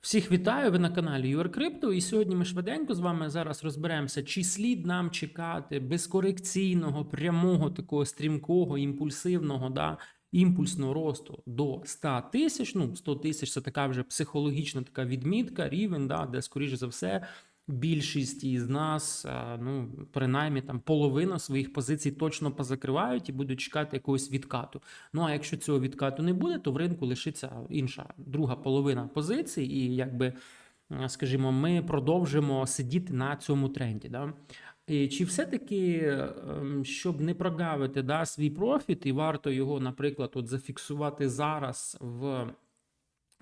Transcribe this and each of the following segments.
Всіх вітаю, ви на каналі UrCrypto, і сьогодні ми швиденько з вами зараз розберемося, чи слід нам чекати безкорекційного, прямого, такого стрімкого, імпульсивного, да, імпульсного росту до 100 тисяч. Ну, 100 тисяч це така вже психологічна така відмітка, рівень, да, де, скоріш за все, більшість із нас, ну, принаймні там половина своїх позицій точно позакривають і будуть чекати якогось відкату. Ну а якщо цього відкату не буде, то в ринку лишиться інша друга половина позицій, і якби, е, скажімо, ми продовжимо сидіти на цьому тренді. Да? І Чи все-таки, ем, щоб не прогавити да, свій профіт, і варто його, наприклад, от зафіксувати зараз в,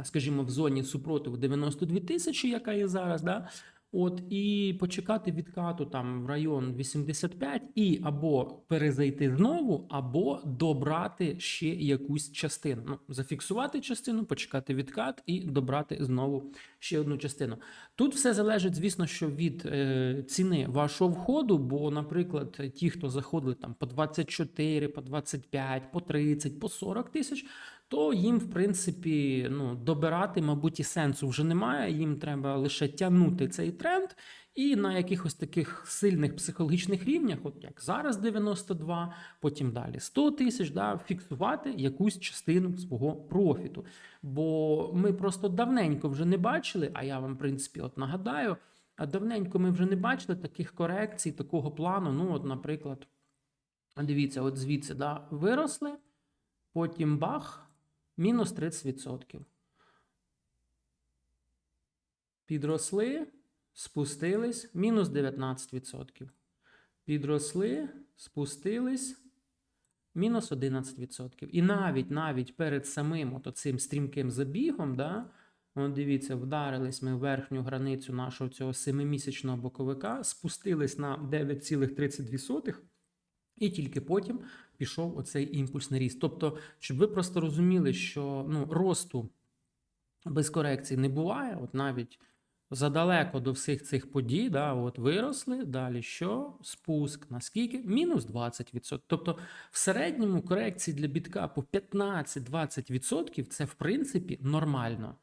скажімо, в зоні супротиву 92 тисячі, яка є зараз, да, От і почекати відкату там в район 85 і або перезайти знову, або добрати ще якусь частину. Ну, зафіксувати частину, почекати відкат і добрати знову ще одну частину. Тут все залежить, звісно, що від е, ціни вашого входу. Бо, наприклад, ті, хто заходили там по 24, по 25, по 30, по 40 тисяч. То їм, в принципі, ну добирати, мабуть, і сенсу вже немає. Їм треба лише тягнути цей тренд, і на якихось таких сильних психологічних рівнях, от як зараз 92, потім далі 100 тисяч, да, фіксувати якусь частину свого профіту. Бо ми просто давненько вже не бачили. А я вам, в принципі, от нагадаю, а давненько ми вже не бачили таких корекцій, такого плану. Ну, от, наприклад, дивіться, от звідси да, виросли, потім бах. Мінус 30%. Підросли, спустились, мінус 19%. Підросли, спустились, мінус 11%. І навіть навіть перед самим от цим стрімким забігом, да, от дивіться, вдарились ми в верхню границю нашого цього 7-місячного боковика, спустились на 9,32%. І тільки потім пішов оцей імпульсний ріст. Тобто, щоб ви просто розуміли, що ну, росту без корекції не буває, от навіть задалеко до всіх цих подій, да, от виросли, далі що? Спуск, наскільки? Мінус 20%. Тобто, в середньому корекції для бітка по 15-20% це в принципі нормально.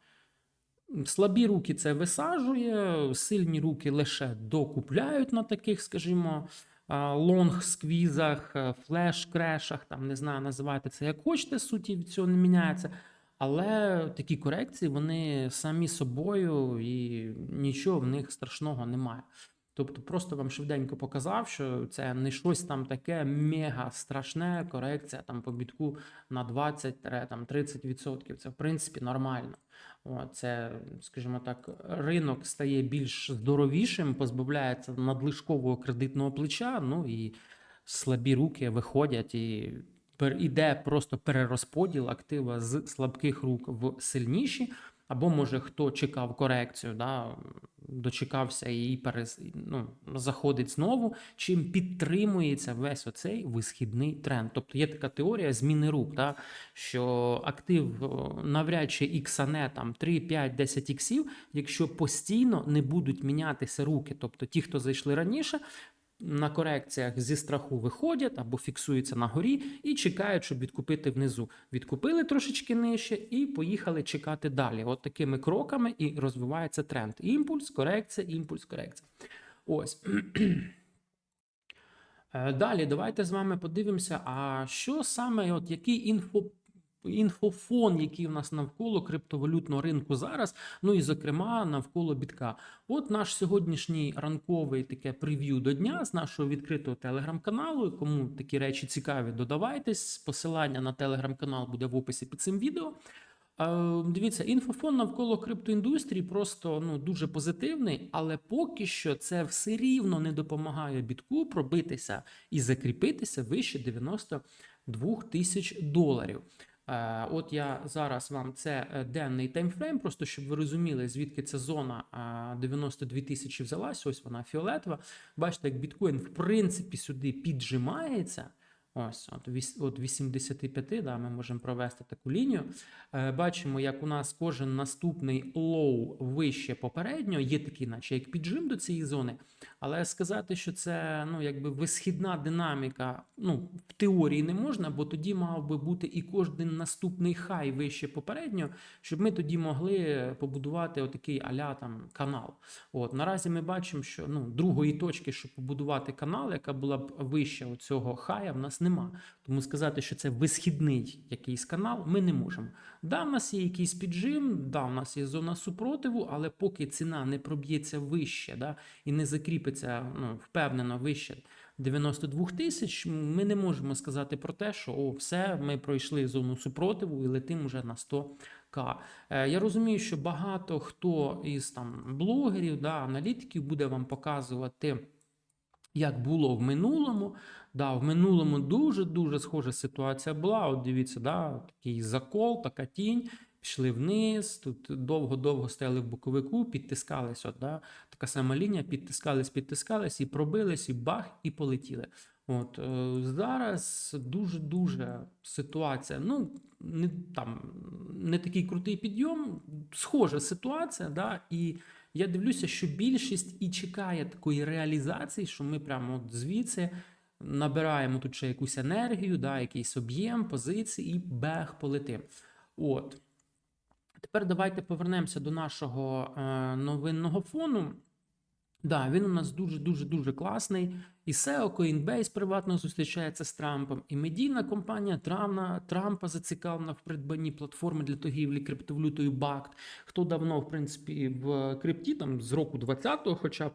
Слабі руки це висаджує, сильні руки лише докупляють на таких, скажімо лонг сквізах, флеш крешах, там не знаю, називайте це як хочете, суті від цього не міняється. Але такі корекції вони самі собою і нічого в них страшного немає. Тобто, просто вам швиденько показав, що це не щось там таке мега страшне корекція там по бітку на 20-30%. Це в принципі нормально. Це, скажімо так, ринок стає більш здоровішим, позбавляється надлишкового кредитного плеча. Ну і слабі руки виходять і іде просто перерозподіл актива з слабких рук в сильніші. Або, може, хто чекав корекцію, да, дочекався і перез... ну, заходить знову, чим підтримується весь оцей висхідний тренд. Тобто є така теорія зміни рук, да, що актив навряд чи іксане там 3, 5, 10 іксів, якщо постійно не будуть мінятися руки. Тобто ті, хто зайшли раніше, на корекціях зі страху виходять або фіксуються на горі і чекають, щоб відкупити внизу. Відкупили трошечки нижче і поїхали чекати далі. От такими кроками і розвивається тренд. Імпульс, корекція, імпульс, корекція. Ось. Е, далі, давайте з вами подивимося, а що саме, от який інфо інфофон, який у нас навколо криптовалютного ринку зараз, ну і зокрема навколо бітка. От наш сьогоднішній ранковий таке прев'ю до дня з нашого відкритого телеграм-каналу. Кому такі речі цікаві, додавайтесь. Посилання на телеграм-канал буде в описі під цим відео. Е, дивіться, інфофон навколо криптоіндустрії просто ну дуже позитивний, але поки що це все рівно не допомагає бітку пробитися і закріпитися вище 92 тисяч доларів. Е, от я зараз вам це е, денний таймфрейм, просто щоб ви розуміли, звідки ця зона 92 тисячі взялась. Ось вона фіолетова. Бачите, як біткоін в принципі сюди піджимається. Ось, от, от 85, да, ми можемо провести таку лінію. Е, бачимо, як у нас кожен наступний лоу вище попереднього, є такий, наче як піджим до цієї зони. Але сказати, що це ну, якби висхідна динаміка, ну, в теорії не можна, бо тоді мав би бути і кожен наступний хай вище попереднього, щоб ми тоді могли побудувати отакий аля там канал. От наразі ми бачимо, що ну, другої точки, щоб побудувати канал, яка була б вище цього хая, в нас нема. Тому сказати, що це висхідний якийсь канал, ми не можемо. Да, в нас є якийсь піджим, да, в нас є зона супротиву, але поки ціна не проб'ється вище, да, і не закріпиться ну, впевнено вище 92 тисяч, ми не можемо сказати про те, що о, все, ми пройшли зону супротиву і летимо вже на 100 К. Е, Я розумію, що багато хто із там блогерів, да, аналітиків буде вам показувати. Як було в минулому, да, в минулому дуже дуже схожа ситуація була. От дивіться, да, такий закол, така тінь, пішли вниз. Тут довго-довго стояли в боковику, підтискались. От, да, така сама лінія, підтискались, підтискались і пробились, і бах, і полетіли. От е, зараз дуже дуже ситуація. Ну не там не такий крутий підйом, схожа ситуація, да, і я дивлюся, що більшість і чекає такої реалізації, що ми прямо от звідси набираємо тут ще якусь енергію, да, якийсь об'єм, позиції і бег полетим. От. Тепер давайте повернемося до нашого е, новинного фону. Да, він у нас дуже дуже дуже класний. І SEO, Coinbase приватно зустрічається з Трампом, і медійна компанія Трамна, Трампа зацікавлена в придбанні платформи для торгівлі криптовалютою BACT. Хто давно, в принципі, в крипті, там з року 20-го, хоча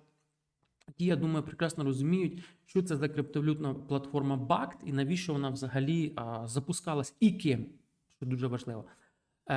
ті, я думаю, прекрасно розуміють, що це за криптовалютна платформа BACT і навіщо вона взагалі а, запускалась і ким, що дуже важливо. Е,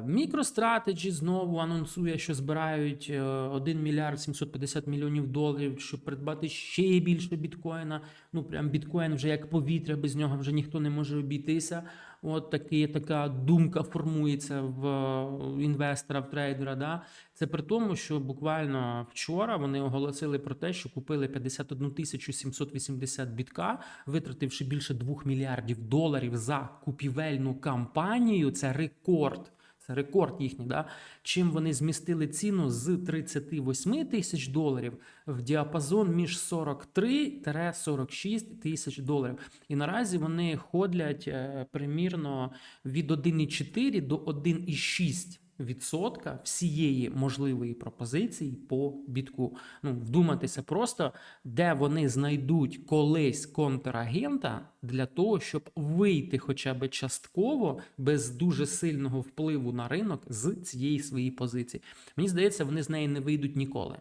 MicroStrategy знову анонсує, що збирають е, 1 мільярд 750 мільйонів доларів, щоб придбати ще більше біткоїна. Ну прям біткоін вже як повітря, без нього вже ніхто не може обійтися. От такі, така думка формується в е, інвестора, в трейдера. Да? Це при тому, що буквально вчора вони оголосили про те, що купили 51 тисячу 780 бітка, витративши більше 2 мільярдів доларів за купівельну кампанію. Це рекорд. Це рекорд їхній, да? чим вони змістили ціну з 38 тисяч доларів в діапазон між 43-46 тисяч доларів. І наразі вони ходять е, примірно від 1,4 до 1,6 відсотка всієї можливої пропозиції по бітку. Ну, вдуматися просто, де вони знайдуть колись контрагента для того, щоб вийти хоча б частково без дуже сильного впливу на ринок з цієї своєї позиції. Мені здається, вони з неї не вийдуть ніколи.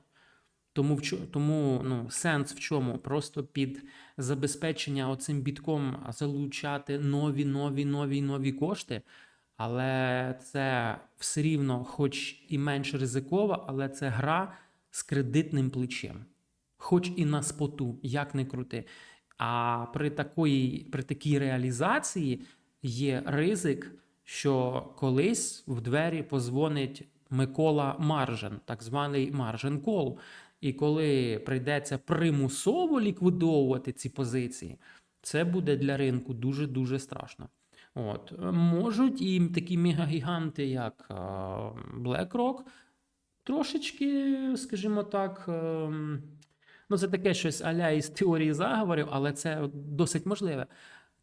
Тому тому ну, сенс в чому? Просто під забезпечення оцим бітком залучати нові, нові, нові, нові кошти. Але це все рівно, хоч і менш ризиково, але це гра з кредитним плечем. Хоч і на споту, як не крути. А при такої, при такій реалізації є ризик, що колись в двері позвонить Микола Маржен, так званий Маржен Кол. І коли прийдеться примусово ліквідовувати ці позиції, це буде для ринку дуже дуже страшно. От можуть і такі мегагіганти, як BlackRock, трошечки, скажімо так, ем, ну це таке щось аля із теорії заговорів, але це досить можливе.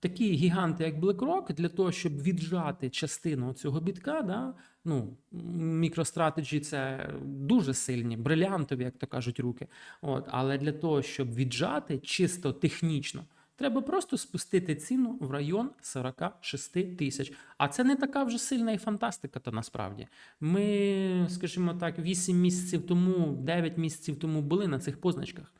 Такі гіганти, як BlackRock, для того, щоб віджати частину цього бітка, да, ну, MicroStrategy – це дуже сильні, брилянтові, як то кажуть, руки. От, але для того, щоб віджати чисто технічно, треба просто спустити ціну в район 46 тисяч. А це не така вже сильна і фантастика, то насправді. Ми, скажімо так, 8 місяців тому, 9 місяців тому були на цих позначках.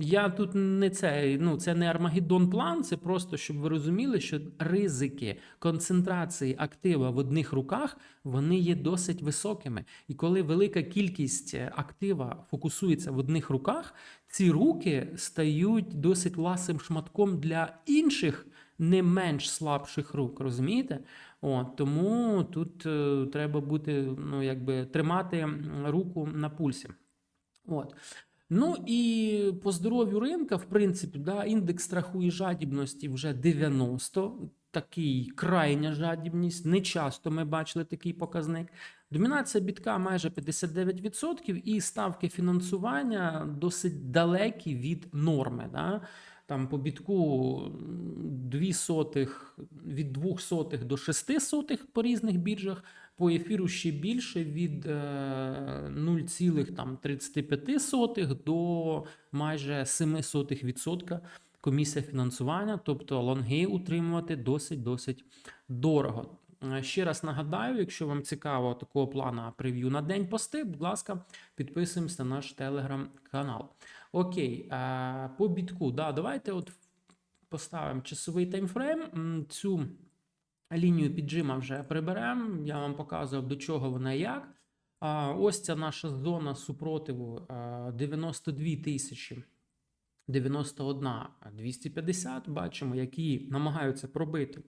Я тут не це, ну це не Армагеддон план, це просто щоб ви розуміли, що ризики концентрації актива в одних руках вони є досить високими. І коли велика кількість е, актива фокусується в одних руках, ці руки стають досить ласим шматком для інших не менш слабших рук. Розумієте? От, тому тут е, треба бути, ну якби тримати руку на пульсі. От. Ну і по здоров'ю ринка, в принципі, да, індекс страху і жадібності вже 90, такий крайня жадібність. Не часто ми бачили такий показник. Домінація бітка майже 59%, і ставки фінансування досить далекі від норми. Да? Там по бітку дві сотих, від 2 сотих до 6 сотих по різних біржах, по ефіру ще більше від е, 0,35 до майже 7 сотих відсотка комісія фінансування, тобто лонги утримувати досить-досить дорого. Е, Ще раз нагадаю, якщо вам цікаво такого плана прев'ю на день пости, будь ласка, підписуємося на наш телеграм-канал. Окей, е, по бітку, да, давайте от поставимо часовий таймфрейм. Цю лінію піджима вже приберемо. Я вам показував, до чого вона як. Ось ця наша зона супротиву 92 тисячі. 91 250, бачимо, які намагаються пробити.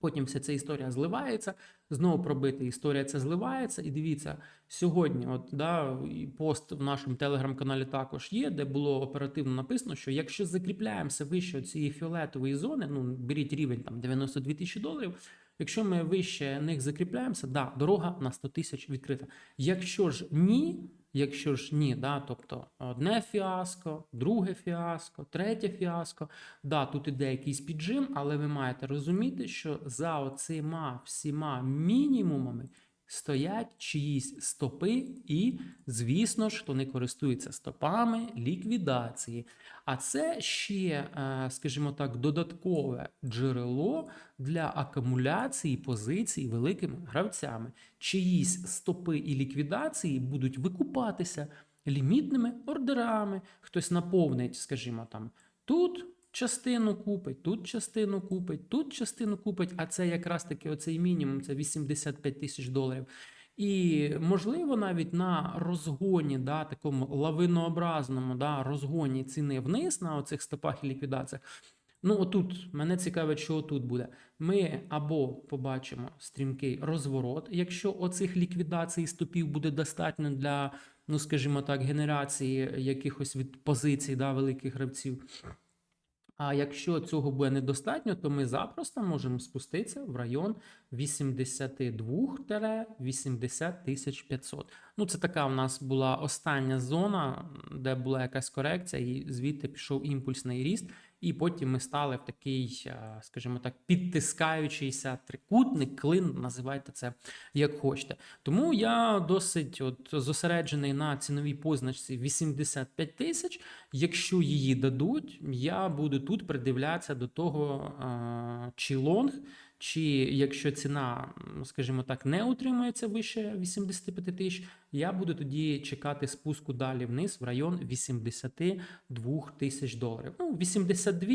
Потім вся ця історія зливається, знову пробити історія ця зливається. І дивіться, сьогодні, от да, пост в нашому телеграм-каналі також є, де було оперативно написано, що якщо закріпляємося вище цієї фіолетової зони, ну беріть рівень там 92 тисячі доларів. Якщо ми вище них закріпляємося, да, дорога на 100 тисяч відкрита. Якщо ж ні, якщо ж ні, да, тобто одне фіаско, друге фіаско, третє фіаско, да, тут іде якийсь піджим, але ви маєте розуміти, що за оцима всіма мінімумами стоять чиїсь стопи, і, звісно ж, вони користуються стопами ліквідації. А це ще, е, скажімо так, додаткове джерело для акумуляції позицій великими гравцями. Чиїсь стопи і ліквідації будуть викупатися лімітними ордерами. Хтось наповнить, скажімо там, тут. Частину купить, тут частину купить, тут частину купить, а це якраз таки оцей мінімум, це 85 тисяч доларів. І можливо, навіть на розгоні, да, такому лавинообразному да, розгоні ціни вниз на оцих стопах і ліквідаціях. Ну, отут мене цікавить, що отут буде. Ми або побачимо стрімкий розворот, якщо оцих ліквідацій стопів буде достатньо для, ну скажімо так, генерації якихось від позицій да, великих гравців. А якщо цього буде недостатньо, то ми запросто можемо спуститися в район 82-80 тисяч 500. Ну, це така в нас була остання зона, де була якась корекція, і звідти пішов імпульсний ріст. І потім ми стали в такий, а, скажімо так, підтискаючийся трикутник, клин, називайте це як хочете. Тому я досить от зосереджений на ціновій позначці 85 тисяч. Якщо її дадуть, я буду тут придивлятися до того, а, чи лонг, чи якщо ціна, скажімо так, не утримується вище 85 тисяч, я буду тоді чекати спуску далі вниз в район 82 тисяч доларів. Ну, 82,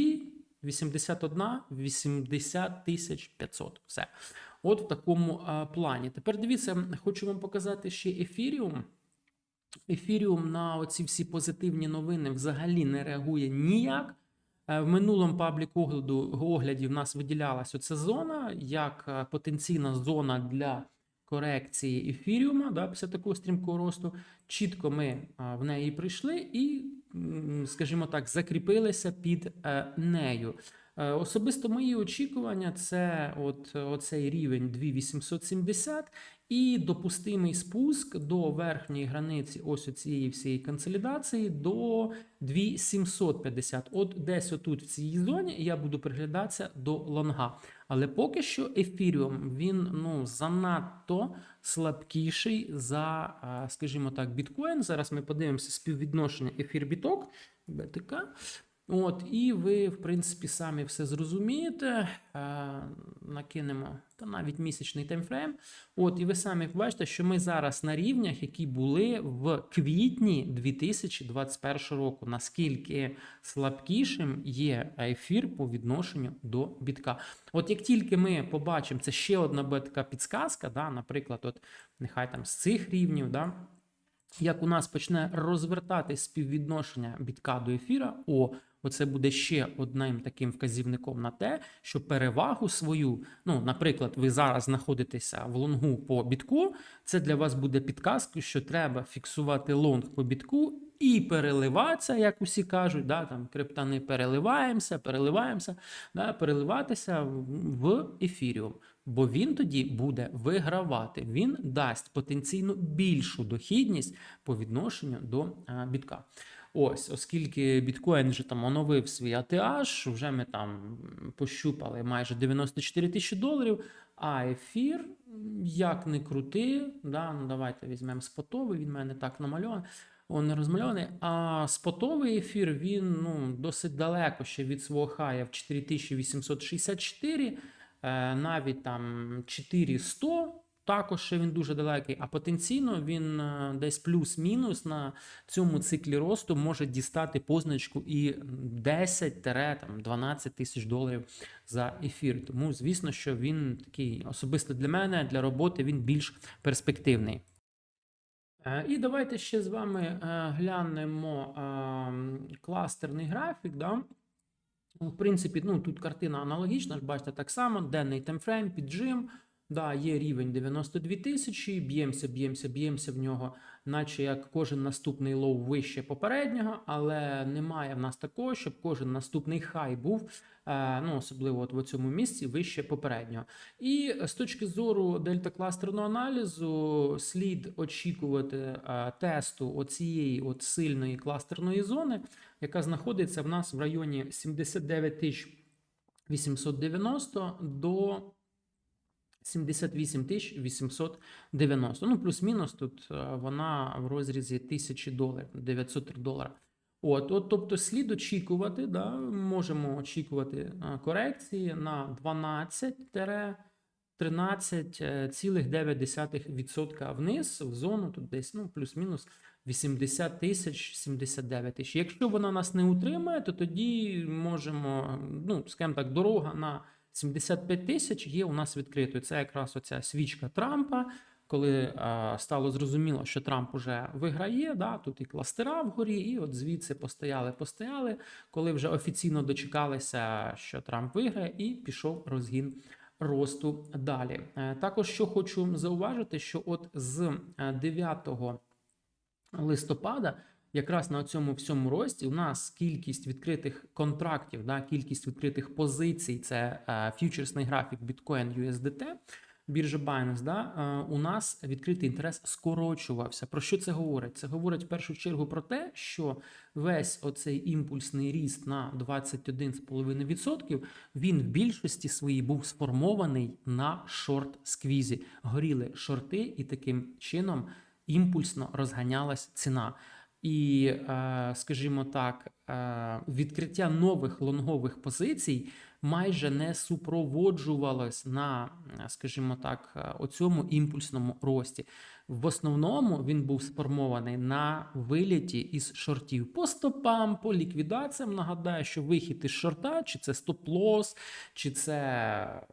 81, 80 тисяч 500. Все. От в такому а, плані. Тепер дивіться, хочу вам показати ще ефіріум. Ефіріум на оці всі позитивні новини взагалі не реагує ніяк. Е, В минулому паблік огляду огляді в нас виділялася оця зона як е, потенційна зона для корекції ефіріума да, після такого стрімкого росту. Чітко ми в неї прийшли і, скажімо так, закріпилися під е, нею. Е, Особисто мої очікування це от оцей рівень 2870 і допустимий спуск до верхньої границі ось цієї всієї консолідації до 2750. От десь отут в цій зоні я буду приглядатися до лонга. Але поки що ефіріум він ну занадто слабкіший за, скажімо так, біткоін. Зараз ми подивимося співвідношення ефір-біток, БТК. От, і ви, в принципі, самі все зрозумієте. Е, накинемо та навіть місячний таймфрейм. От, і ви самі бачите, що ми зараз на рівнях, які були в квітні 2021 року. Наскільки слабкішим є ефір по відношенню до бітка. От як тільки ми побачимо, це ще одна буде така підсказка, да, наприклад, от нехай там з цих рівнів. Да, як у нас почне розвертати співвідношення бітка до ефіра, о, оце буде ще одним таким вказівником на те, що перевагу свою, ну, наприклад, ви зараз знаходитеся в лонгу по бітку, це для вас буде підказкою, що треба фіксувати лонг по бітку і переливатися, як усі кажуть, да, там криптани переливаємося, переливаємося, да, переливатися в- ефіріум. Бо він тоді буде вигравати. Він дасть потенційно більшу дохідність по відношенню до а, бітка. Ось, оскільки біткоін вже там оновив свій ATH, вже ми там пощупали майже 94 тисячі доларів. А ефір, як не крути, да, ну давайте візьмемо спотовий, він в мене так намальований. Он не розмальований. А спотовий ефір він ну, досить далеко ще від свого хая в 4864, е, навіть там 4100. Також ще він дуже далекий, а потенційно він е, десь плюс-мінус на цьому циклі росту може дістати позначку і 10-12 тисяч доларів за ефір. Тому, звісно, що він такий особисто для мене, для роботи він більш перспективний. Е, І давайте ще з вами е, глянемо кластерний графік. Да? В принципі, ну, тут картина аналогічна, ж бачите, так само, денний таймфрейм, піджим. Да, є рівень 92 тисячі, б'ємося, б'ємося, б'ємося в нього, наче як кожен наступний лоу вище попереднього, але немає в нас такого, щоб кожен наступний хай був, е, ну, особливо от в цьому місці, вище попереднього. І з точки зору дельта-кластерного аналізу слід очікувати е, тесту оцієї от сильної кластерної зони, яка знаходиться в нас в районі 79 тисяч 890 до 78 тисяч 890. Ну, плюс-мінус тут е, вона в розрізі 1000 доларів, 903 долара. От, от, тобто слід очікувати, да, можемо очікувати е, корекції на 12-13,9% вниз в зону, тут десь ну, плюс-мінус 80 тисяч 79 тисяч. Якщо вона нас не утримає, то тоді можемо, ну, скажімо так, дорога на 75 тисяч є у нас відкритою. Це якраз оця свічка Трампа. Коли е, стало зрозуміло, що Трамп уже виграє, да, тут і кластера вгорі, і от звідси постояли, постояли, коли вже офіційно дочекалися, що Трамп виграє, і пішов розгін росту далі. Е, також що хочу зауважити, що от з е, 9 листопада, якраз на цьому всьому рості, у нас кількість відкритих контрактів, да, кількість відкритих позицій, це е, фьючерсний графік Bitcoin USDT, біржа Binance, да, е, у нас відкритий інтерес скорочувався. Про що це говорить? Це говорить в першу чергу про те, що весь оцей імпульсний ріст на 21,5% він в більшості своїй був сформований на шорт-сквізі. Горіли шорти, і таким чином імпульсно розганялась ціна. І, е, скажімо так, е, відкриття нових лонгових позицій майже не супроводжувалось на, е, скажімо так, оцьому імпульсному рості. В основному він був сформований на виліті із шортів по стопам, по ліквідаціям. Нагадаю, що вихід із шорта, чи це стоп-лосс, чи це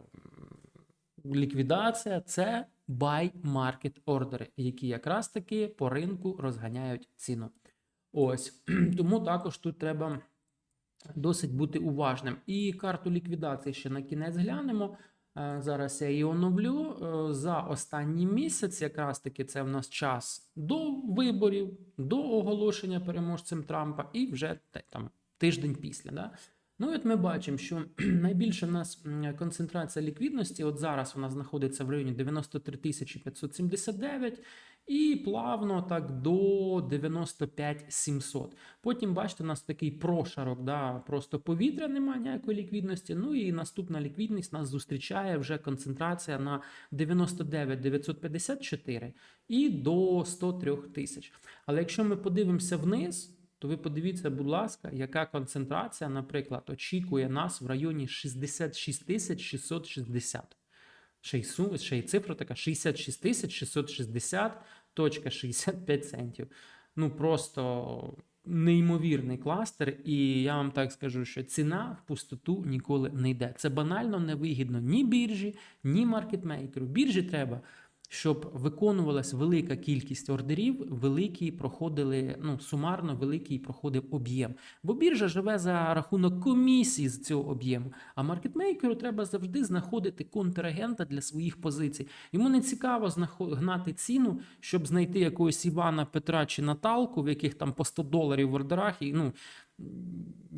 ліквідація, це buy market ордери, які якраз таки по ринку розганяють ціну. Ось тому також тут треба досить бути уважним. І карту ліквідації ще на кінець глянемо. Е, Зараз я її оновлю. Е, За останній місяць, якраз таки, це в нас час до виборів, до оголошення переможцем Трампа, і вже там тиждень після. Да? Ну, от ми бачимо, що найбільша в нас концентрація ліквідності, от зараз вона знаходиться в районі 93 579 і плавно так до 95 700. Потім, бачите, у нас такий прошарок, да, просто повітря немає ніякої ліквідності. Ну і наступна ліквідність нас зустрічає вже концентрація на 99 954 і до 103 тисяч. Але якщо ми подивимося вниз, то ви подивіться, будь ласка, яка концентрація, наприклад, очікує нас в районі 66 тисяч 660. Ще й, су, ще й цифра така 66 тисяч 660 точка 65 центів. Ну просто неймовірний кластер, і я вам так скажу, що ціна в пустоту ніколи не йде. Це банально невигідно ні біржі, ні маркетмейкеру. Біржі треба щоб виконувалась велика кількість ордерів, великий проходили, ну, сумарно великий проходив об'єм. Бо біржа живе за рахунок комісії з цього об'єму. А маркетмейкеру треба завжди знаходити контрагента для своїх позицій. Йому не цікаво гнати ціну, щоб знайти якогось Івана, Петра чи Наталку, в яких там по 100 доларів в ордерах. І, ну,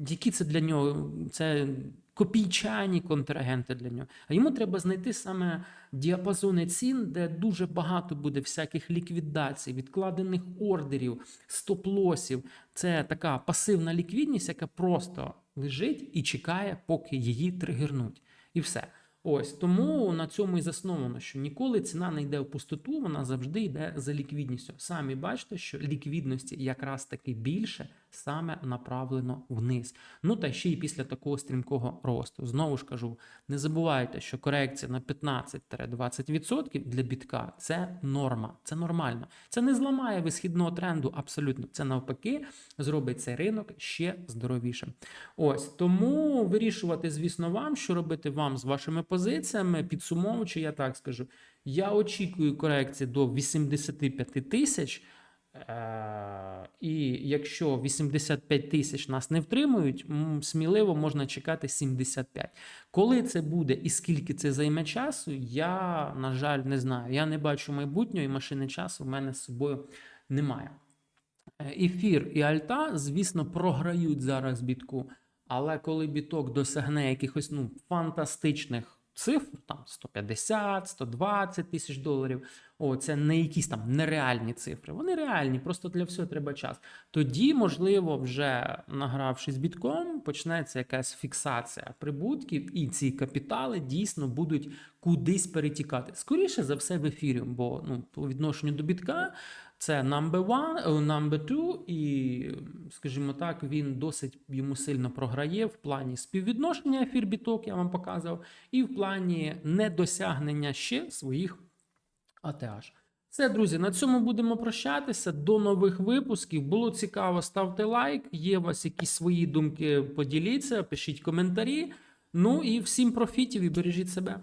які це для нього? Це копійчані контрагенти для нього. А йому треба знайти саме діапазони цін, де дуже багато буде всяких ліквідацій, відкладених ордерів, стоп-лосів. Це така пасивна ліквідність, яка просто лежить і чекає, поки її тригернуть. І все. Ось тому на цьому і засновано, що ніколи ціна не йде в пустоту, вона завжди йде за ліквідністю. Самі бачите, що ліквідності якраз таки більше саме направлено вниз. Ну та ще й після такого стрімкого росту. Знову ж кажу, не забувайте, що корекція на 15-20% для бітка це норма, це нормально. Це не зламає висхідного тренду абсолютно. Це навпаки зробить цей ринок ще здоровішим. Ось тому вирішувати, звісно, вам, що робити вам з вашими позиціями. Підсумовуючи, я так скажу. Я очікую корекції до 85 тисяч. Е, І якщо 85 тисяч нас не втримують, сміливо можна чекати 75. Коли це буде і скільки це займе часу, я, на жаль, не знаю. Я не бачу майбутнього і машини часу в мене з собою немає. Е, Ефір і альта, звісно, програють зараз бітку. Але коли біток досягне якихось ну, фантастичних цифр, там 150, 120 тисяч доларів, о, це не якісь там нереальні цифри. Вони реальні, просто для всього треба час. Тоді, можливо, вже награвшись бітком, почнеться якась фіксація прибутків, і ці капітали дійсно будуть кудись перетікати. Скоріше за все в ефірі, бо ну, по відношенню до бітка. Це number one, е, number two, і, скажімо так, він досить йому сильно програє в плані співвідношення ефір біток, я вам показував, і в плані недосягнення ще своїх ATH. Все, друзі, на цьому будемо прощатися. До нових випусків. Було цікаво, ставте лайк. Є у вас якісь свої думки, поділіться, пишіть коментарі. Ну і всім профітів і бережіть себе.